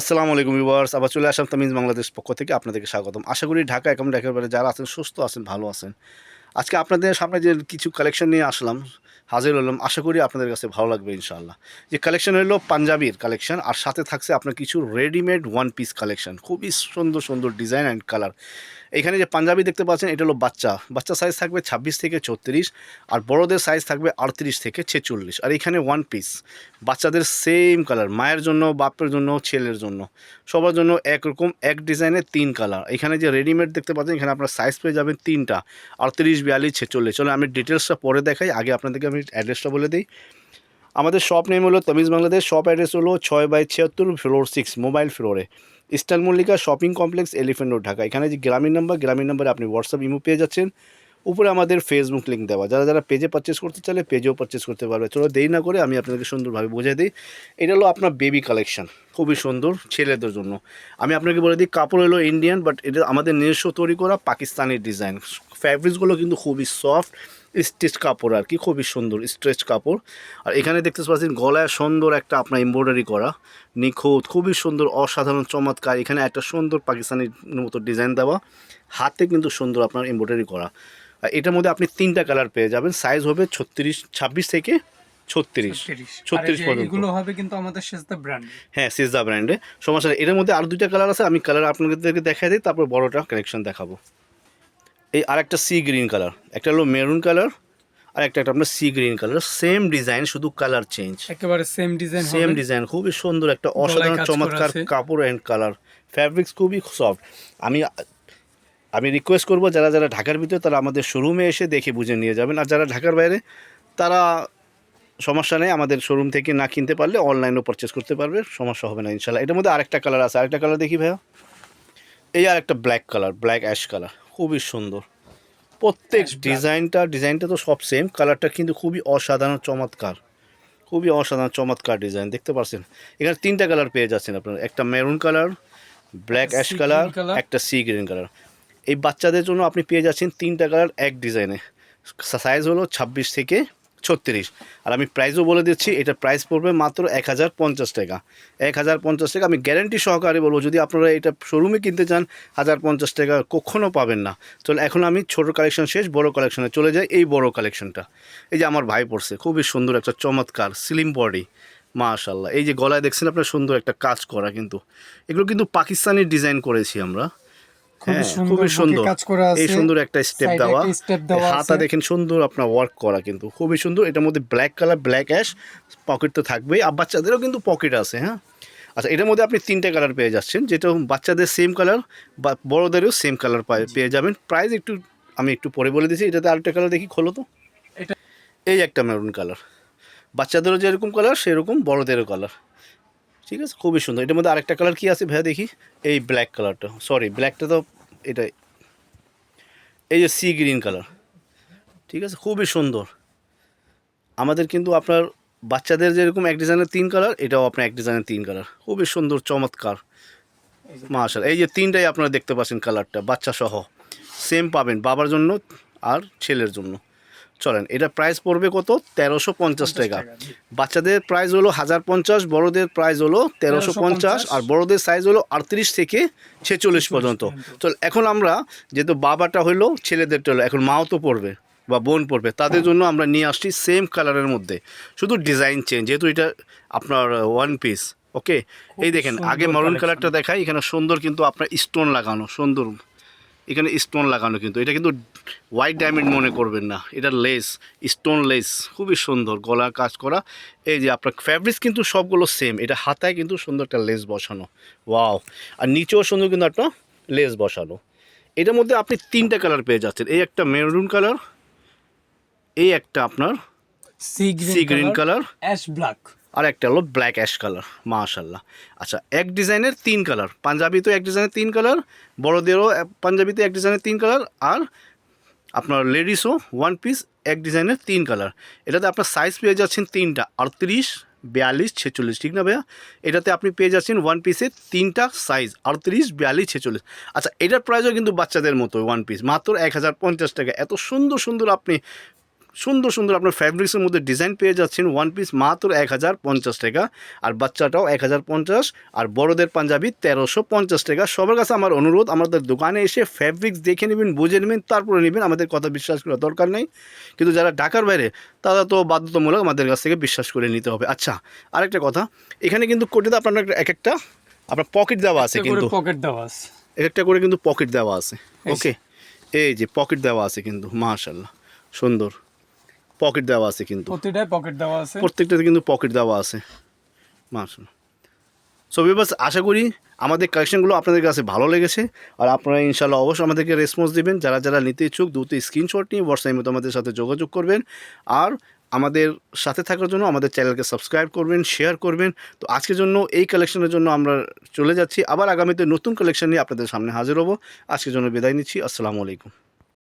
আসসালামু আলাইকুম ভিউয়ার্স, আবার চলে আসলাম তামিজ বাংলাদেশ পক্ষ থেকে আপনাদেরকে স্বাগতম। আশা করি ঢাকা ঢাকার বাইরে যারা আছেন, সুস্থ আছেন, ভালো আছেন। আজকে আপনাদের সামনে যে কিছু কালেকশন নিয়ে আসলাম, হাজির হলাম, আশা করি আপনাদের কাছে ভালো লাগবে ইনশাল্লাহ যে কালেকশন হলো পাঞ্জাবির কালেকশন আর সাথে থাকছে আপনার কিছু রেডিমেড ওয়ান পিস কালেকশন খুবই সুন্দর সুন্দর ডিজাইন অ্যান্ড কালার এখানে যে পাঞ্জাবি দেখতে পাচ্ছেন, এটা হলো বাচ্চা। বাচ্চা সাইজ থাকবে ছাব্বিশ থেকে ছত্রিশ, আর বড়দের সাইজ থাকবে আটত্রিশ থেকে ছেচল্লিশ। আর এখানে ওয়ান পিস বাচ্চাদের সেম কালার মায়ের জন্য, বাপের জন্য, ছেলের জন্য। সবার জন্য একরকম, এক ডিজাইনের তিন কালার এখানে যে রেডিমেড দেখতে পাচ্ছেন, এখানে আপনার সাইজ পেয়ে যাবেন তিনটা। আটত্রিশ, বিয়াল্লিশ, ছেচল্লিশ। চলো আমি ডিটেলসটা পরে দেখাই। আগে আপনাদেরকে আমি অ্যাড্রেসটা বলে দিই। আমাদের শপ নেম হলো তমিজ বাংলাদেশ। শপ অ্যাড্রেস হলো ছয় বাই ছিয়াত্তর ফ্লোর সিক্স মোবাইল ফ্লোরে eastern Mallika shopping complex, elephant road, Dhaka. এখানে যে গ্রামীণ নাম্বার, গ্রামীণ নাম্বারে আপনি হোয়াটসঅ্যাপ ইমো পেয়ে যাচ্ছেন। উপরে আমাদের ফেসবুক লিঙ্ক দেওয়া। যারা যারা পেজে পারচেস করতে চাইলে পেজেও পারচেস করতে পারবে। চলো দেরি না করে আমি আপনাদেরকে সুন্দরভাবে বুঝিয়ে দিই। এটা হলো আপনার বেবি কালেকশন খুবই সুন্দর ছেলেদের জন্য। আমি আপনাকে বলে দিই, কাপড় হলো ইন্ডিয়ান বাট এটা আমাদের নিজস্ব তৈরি করা পাকিস্তানি ডিজাইন ফ্যাব্রিক্সগুলো কিন্তু খুবই সফট স্টিচ কাপড় আর কি খুবই সুন্দর স্ট্রেচ কাপড়। আর এখানে দেখতে পাচ্ছেন গলায় সুন্দর একটা আপনার এমব্রয়ডারি করা নিখুঁত খুবই সুন্দর অসাধারণ চমৎকার। এখানে একটা সুন্দর পাকিস্তানির মতো ডিজাইন দেওয়া হাতে কিন্তু সুন্দর আপনার এমব্রয়ডারি করা। আর এটার মধ্যে আপনি তিনটা কালার পেয়ে যাবেন সাইজ হবে ছত্রিশ ছাব্বিশ থেকে ছত্রিশ। ছত্রিশ। পর্যন্ত। এগুলো হবে কিন্তু আমাদের সেজদা ব্র্যান্ড হ্যাঁ সিজদা ব্র্যান্ডে সমস্যা এটার মধ্যে আর দুইটা কালার আছে আমি কালার আপনাদেরকে দেখাই দিই তারপর বড়টা কালেকশন দেখাবো। এই আর একটা সি গ্রিন কালার একটা হলো মেরুন কালার আর একটা একটা আপনার sea green colour same design শুধু কালার চেঞ্জ একেবারে সেম ডিজাইন সেম ডিজাইন খুবই সুন্দর একটা অসাধারণ চমৎকার কাপড় অ্যান্ড কালার ফ্যাব্রিক্স খুবই সফট আমি আমি রিকোয়েস্ট করব যারা যারা ঢাকার ভিতরে তারা আমাদের শোরুমে এসে দেখে বুঝে নিয়ে যাবেন। আর যারা ঢাকার বাইরে তারা সমস্যা নেই। আমাদের শোরুম থেকে না কিনতে পারলে অনলাইনেও পারচেস করতে পারবে। সমস্যা হবে না ইনশাল্লাহ। এটার মধ্যে আরেকটা কালার আছে। আরেকটা কালার দেখি ভাইয়া। এই আর একটা black colour black ash colour খুবই সুন্দর। প্রত্যেক ডিজাইনটা ডিজাইনটা তো সব সেম কালারটা কিন্তু খুবই অসাধারণ চমৎকার। খুবই অসাধারণ চমৎকার ডিজাইন দেখতে পাচ্ছেন এখানে তিনটা কালার পেয়ে যাচ্ছেন আপনার একটা maroon colour black ash colour একটা সি গ্রিন কালার এই বাচ্চাদের জন্য আপনি পেয়ে যাচ্ছেন তিনটা কালার এক ডিজাইনে সাইজ হলো ছাব্বিশ থেকে ছত্রিশ। আর আমি প্রাইসও বলে দিচ্ছি, এটা প্রাইস পড়বে মাত্র এক হাজার পঞ্চাশ টাকা। এক হাজার পঞ্চাশ টাকা আমি গ্যারেন্টি সহকারে বলব, যদি আপনারা এটা শোরুমে কিনতে চান, হাজার পঞ্চাশ টাকা কখনও পাবেন না। চল, এখন আমি ছোট কালেকশন শেষ, বড় কালেকশনে চলে যাই, এই বড় কালেকশনটা এই যে আমার ভাই পড়ছে খুবই সুন্দর একটা চমৎকার স্লিম বডি মাশাল্লাহ এই যে গলায় দেখছেন আপনার, সুন্দর একটা কাজ করা কিন্তু। এগুলো কিন্তু পাকিস্তানি ডিজাইন করেছি আমরা। খুবই হ্যাঁ, সুন্দর খুবই সুন্দর। কাজ করা আছে এই সুন্দর একটা স্টেপ দেওয়া। হাতা দেখেন সুন্দর আপনার ওয়ার্ক করা কিন্তু খুবই সুন্দর। এটার মধ্যে black colour black ash pocket তো থাকবেই। আর বাচ্চাদেরও কিন্তু পকেট আছে হ্যাঁ? আচ্ছা এটার মধ্যে আপনি তিনটে কালার পেয়ে যাচ্ছেন যেটা বাচ্চাদের সেম কালার বা বড়োদেরও সেম কালার পেয়ে যাবেন। প্রাইস একটু আমি একটু পরে বলে দিচ্ছি এটাতে আরেকটা কালার দেখি খোলো তো। এই একটা মেরুন কালার বাচ্চাদেরও যেরকম কালার সেরকম বড়োদেরও কালার ঠিক আছে? খুবই সুন্দর। এটার মধ্যে আরেকটা কালার কি আছে ভাইয়া দেখি? এই ব্ল্যাক কালারটা সরি ব্ল্যাকটা তো এটা এই যে সি গ্রিন কালার ঠিক আছে? খুবই সুন্দর। আমাদের কিন্তু আপনার বাচ্চাদের যেরকম এক ডিজাইনের তিন কালার এটাও আপনার এক ডিজাইনের তিন কালার খুবই সুন্দর, চমৎকার। মাশাল এই যে তিনটাই আপনারা দেখতে পাচ্ছেন কালারটা বাচ্চা সহ সেম পাবেন বাবার জন্য আর ছেলের জন্য। চলেন এটা প্রাইস পড়বে কত? তেরোশো পঞ্চাশ টাকা। বাচ্চাদের প্রাইস হলো হাজার পঞ্চাশ বড়োদের প্রাইস হলো তেরোশো পঞ্চাশ আর বড়োদের সাইজ হলো আটত্রিশ থেকে ছেচল্লিশ পর্যন্ত। চল এখন আমরা যেহেতু বাবাটা হলো ছেলেদেরটা হলো এখন মাও তো পড়বে বা বোন পড়বে তাদের জন্য আমরা নিয়ে আসছি সেম কালারের মধ্যে। শুধু ডিজাইন চেঞ্জ যেহেতু এটা আপনার ওয়ান পিস ওকে এই দেখেন আগে মারুন। কালারটা দেখাই এখানে সুন্দর কিন্তু আপনার স্টোন লাগানো সুন্দর। এখানে স্টোন লাগানো কিন্তু এটা কিন্তু হোয়াইট ডায়মন্ড মনে করবেন না এটা লেস স্টোন লেস খুবই সুন্দর গলা কাজ করা। এই যে আপনার ফ্যাব্রিক্স কিন্তু সবগুলো সেম এটা হাতায় কিন্তু সুন্দর একটা লেস বসানো। ওয়াও আর নিচেও সুন্দর কিন্তু একটা লেস বসানো। এটার মধ্যে আপনি তিনটা কালার পেয়ে যাচ্ছেন এই একটা মেরুন কালার এই একটা আপনার sea green colour ash black আর একটা হলো ব্ল্যাক অ্যাশ কালার মাশাল্লাহ আচ্ছা এক ডিজাইনের তিন কালার পাঞ্জাবি তো এক ডিজাইনের তিন কালার বড়োদেরও পাঞ্জাবিতে এক ডিজাইনের তিন কালার আর আপনার লেডিসও ওয়ান পিস এক ডিজাইনের তিন কালার এটাতে আপনার সাইজ পেয়ে যাচ্ছেন তিনটা, আটত্রিশ, বিয়াল্লিশ, ছেচল্লিশ, ঠিক না ভাইয়া? এটাতে আপনি পেয়ে যাচ্ছেন ওয়ান পিসের তিনটা সাইজ আটত্রিশ, বিয়াল্লিশ, ছেচল্লিশ। আচ্ছা এটার প্রাইসও কিন্তু বাচ্চাদের মতো ওয়ান পিস মাত্র এক হাজার পঞ্চাশ টাকা। এত সুন্দর সুন্দর আপনি সুন্দর সুন্দর আপনার ফ্যাব্রিক্সের মধ্যে ডিজাইন পেয়ে যাচ্ছেন ওয়ান পিস মাত্র এক হাজার পঞ্চাশ টাকা আর বাচ্চাটাও এক হাজার পঞ্চাশ আর বড়দের পাঞ্জাবি তেরোশো পঞ্চাশ টাকা। সবার কাছে আমার অনুরোধ আমাদের দোকানে এসে ফ্যাব্রিক্স দেখে নেবেন বুঝে নেবেন তারপরে নেবেন আমাদের কথা বিশ্বাস করার দরকার নেই। কিন্তু যারা ঢাকার বাইরে তারা তো বাধ্যতামূলক আমাদের কাছ থেকে বিশ্বাস করে নিতে হবে। আচ্ছা আরেকটা কথা এখানে কিন্তু কোটিতে আপনার একটা- এক একটা আপনার পকেট দেওয়া আছে কিন্তু। পকেট দেওয়া আছে। এক একটা করে কিন্তু পকেট দেওয়া আছে। ওকে এই যে পকেট দেওয়া আছে কিন্তু মাশাল্লাহ সুন্দর। পকেট দেওয়া আছে কিন্তু। প্রতিটায় পকেট দেওয়া আছে। প্রত্যেকটাতে কিন্তু পকেট দেওয়া আছে। মাশাল্লাহ সো বিবাস আশা করি আমাদের কালেকশনগুলো আপনাদের কাছে ভালো লেগেছে। আর আপনারা ইনশাল্লাহ অবশ্যই আমাদেরকে রেসপন্স দিবেন। যারা যারা নিতে ইচ্ছুক দ্রুত স্ক্রিনশট নিয়ে হোয়াটসঅ্যাপে তোমাদের সাথে যোগাযোগ করবেন। আর আমাদের সাথে থাকার জন্য আমাদের চ্যানেলকে সাবস্ক্রাইব করবেন শেয়ার করবেন। তো আজকের জন্য এই কালেকশনের জন্য আমরা চলে যাচ্ছি। আবার আগামীতে নতুন কালেকশন নিয়ে আপনাদের সামনে হাজির হব। আজকের জন্য বিদায় নিচ্ছি। আসসালামু আলাইকুম।